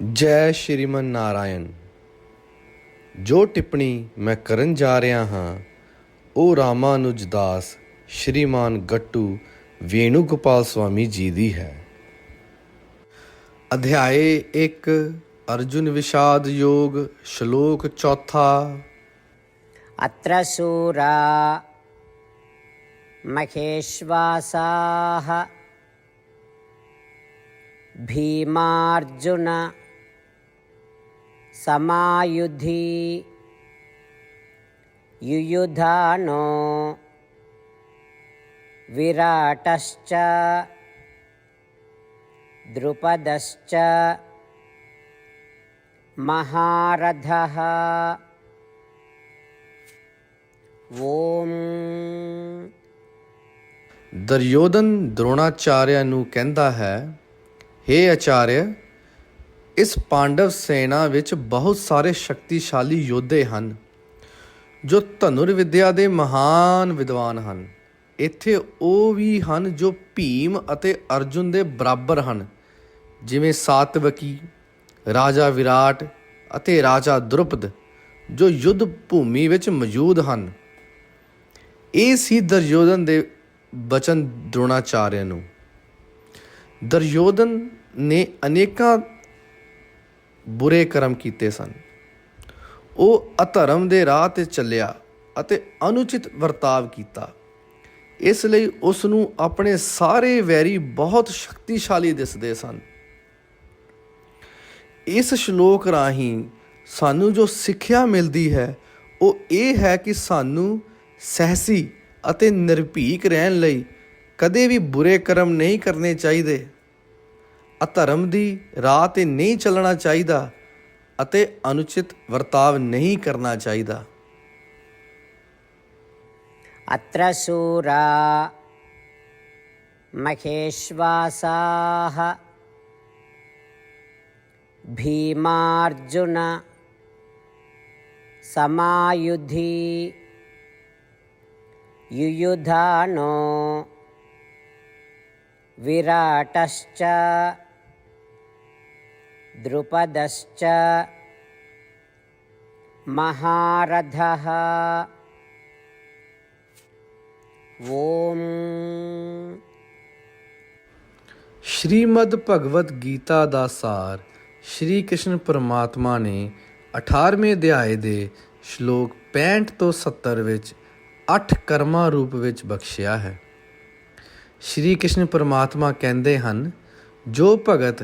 ਜੈ ਸ਼੍ਰੀਮਨ ਨਾਰਾਇਣ, ਜੋ ਟਿੱਪਣੀ ਮੈਂ ਕਰਨ ਜਾ ਰਿਹਾ ਹਾਂ, ਉਹ ਰਾਮਾਨੁਜ ਦਾਸ ਸ਼੍ਰੀਮਾਨ ਗੱਟੂ ਵੇਣੂ ਗੋਪਾਲ ਸਵਾਮੀ ਜੀ ਦੀ ਹੈ। ਅਧਿਆਏ 1 ਅਰਜੁਨ ਵਿਸ਼ਾਦ ਯੋਗ, ਸ਼ਲੋਕ ਚੌਥਾ। ਅਤਰ ਸੂਰਾ ਮਹੇਸ਼ਵਾਸਾਹ समायुधि युयुधानो विराटश्च द्रुपदश्च महारथः ॐ ਦੁਰਯੋਧਨ ਦ੍ਰੋਣਾਚਾਰਿਆ ਨੂੰ ਕਹਿੰਦਾ ਹੈ हे ਆਚਾਰਯ ਇਸ ਪਾਂਡਵ ਸੈਨਾ ਵਿੱਚ ਬਹੁਤ ਸਾਰੇ ਸ਼ਕਤੀਸ਼ਾਲੀ ਯੋਧੇ ਹਨ, ਜੋ ਧਨੁਰ ਵਿਦਿਆ ਦੇ ਮਹਾਨ ਵਿਦਵਾਨ ਹਨ। ਇੱਥੇ ਉਹ ਵੀ ਹਨ ਜੋ ਭੀਮ ਅਤੇ ਅਰਜੁਨ ਦੇ ਬਰਾਬਰ ਹਨ, ਜਿਵੇਂ ਸਾਤਵਕੀ, ਰਾਜਾ ਵਿਰਾਟ ਅਤੇ ਰਾਜਾ ਦ੍ਰੁਪਦ, ਜੋ ਯੁੱਧ ਭੂਮੀ ਵਿੱਚ ਮੌਜੂਦ ਹਨ। ਇਹ ਸੀ ਦਰਯੋਧਨ ਦੇ ਬਚਨ ਦ੍ਰੋਣਾਚਾਰਿਆ ਨੂੰ। ਦਰਯੋਧਨ ਨੇ ਅਨੇਕਾਂ ਬੁਰੇ ਕਰਮ ਕੀਤੇ ਸਨ। ਉਹ ਅਧਰਮ ਦੇ ਰਾਹ ਤੇ ਚੱਲਿਆ ਅਤੇ ਅਨੁਚਿਤ ਵਰਤਾਵ ਕੀਤਾ। ਇਸ ਲਈ ਉਸ ਨੂੰ ਆਪਣੇ ਸਾਰੇ ਵੈਰੀ ਬਹੁਤ ਸ਼ਕਤੀਸ਼ਾਲੀ ਦਿਸਦੇ ਸਨ। ਇਸ ਸ਼ਲੋਕ ਰਾਹੀਂ ਸਾਨੂੰ ਜੋ ਸਿੱਖਿਆ ਮਿਲਦੀ ਹੈ, ਉਹ ਇਹ ਹੈ ਕਿ ਸਾਨੂੰ ਸਹਿਸੀ ਅਤੇ ਨਿਰਭੀਕ ਰਹਿਣ ਲਈ ਕਦੇ ਵੀ ਬੁਰੇ ਕਰਮ ਨਹੀਂ ਕਰਨੇ ਚਾਹੀਦੇ। ਅਧਰਮ ਦੀ ਰਾਹ ਤੇ ਨਹੀਂ ਚੱਲਣਾ ਚਾਹੀਦਾ ਅਤੇ ਅਨੁਚਿਤ ਵਰਤਾਵ ਨਹੀਂ ਕਰਨਾ ਚਾਹੀਦਾ अत्र सूरा महेश्वासाः भीमार्जुन समायुधि युयुधानो विराटश्च द्रुपदश्च महारथः ॐ ਸ਼੍ਰੀਮਦ ਭਗਵਤ ਗੀਤਾ ਦਾ ਸਾਰ ਸ਼੍ਰੀ ਕ੍ਰਿਸ਼ਨ ਪਰਮਾਤਮਾ ਨੇ 18ਵੇਂ ਅਧਿਆਏ ਦੇ ਸ਼ਲੋਕ 65 ਤੋਂ 70 ਵਿੱਚ ਅੱਠ ਕਰਮਾਂ ਰੂਪ ਵਿੱਚ ਬਖਸ਼ਿਆ ਹੈ ਸ਼੍ਰੀ ਕ੍ਰਿਸ਼ਨ ਪਰਮਾਤਮਾ ਕਹਿੰਦੇ ਹਨ ਜੋ ਭਗਤ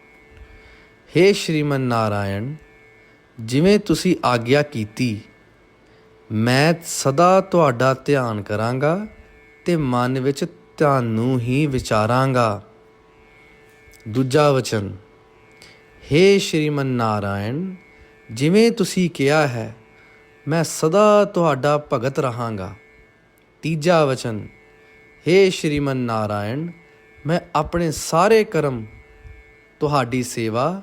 हे ਸ਼੍ਰੀਮਨ ਨਾਰਾਇਣ ਜਿਵੇਂ ਤੁਸੀਂ ਆਗਿਆ ਕੀਤੀ ਮੈਂ ਸਦਾ ਤੁਹਾਡਾ ਧਿਆਨ ਕਰਾਂਗਾ ਤੇ ਮਨ ਵਿੱਚ ਤੁਹਾਨੂੰ ਹੀ ਵਿਚਾਰਾਂਗਾ ਦੂਜਾ ਵਚਨ हे ਸ਼੍ਰੀਮਨ ਨਾਰਾਇਣ ਜਿਵੇਂ ਤੁਸੀਂ ਕਿਹਾ ਹੈ ਮੈਂ ਸਦਾ ਤੁਹਾਡਾ ਭਗਤ ਰਹਾਂਗਾ ਤੀਜਾ ਵਚਨ हे ਸ਼੍ਰੀਮਨ ਨਾਰਾਇਣ ਮੈਂ ਆਪਣੇ ਸਾਰੇ ਕਰਮ ਤੁਹਾਡੀ ਸੇਵਾ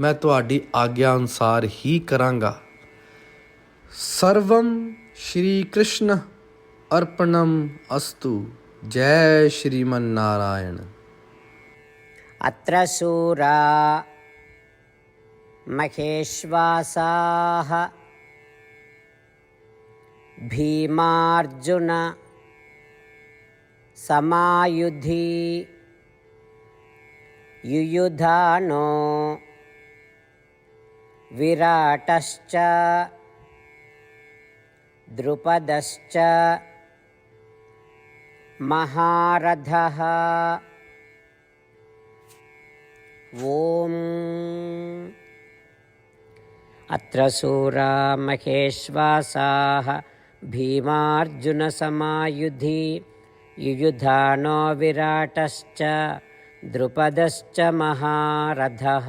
ਮੈਂ ਤੁਹਾਡੀ ਆਗਿਆ ਅਨੁਸਾਰ ਹੀ ਕਰਾਂਗਾ ਸਰਵਮ ਸ਼੍ਰੀ ਕ੍ਰਿਸ਼ਨ ਅਰਪਣਮ ਅਸਤੂ ਜੈ ਸ਼੍ਰੀਮਨ ਨਾਰਾਇਣ अत्र शूरा महेश्वासाः भीमार्जुन समायुधि युयुधानो विराटश्च द्रुपदश्च महारथः ॐ अत्र शूरा महेश्वासाः भीमार्जुनसमायुधि युयुधानो विराटश्च द्रुपदश्च महारथः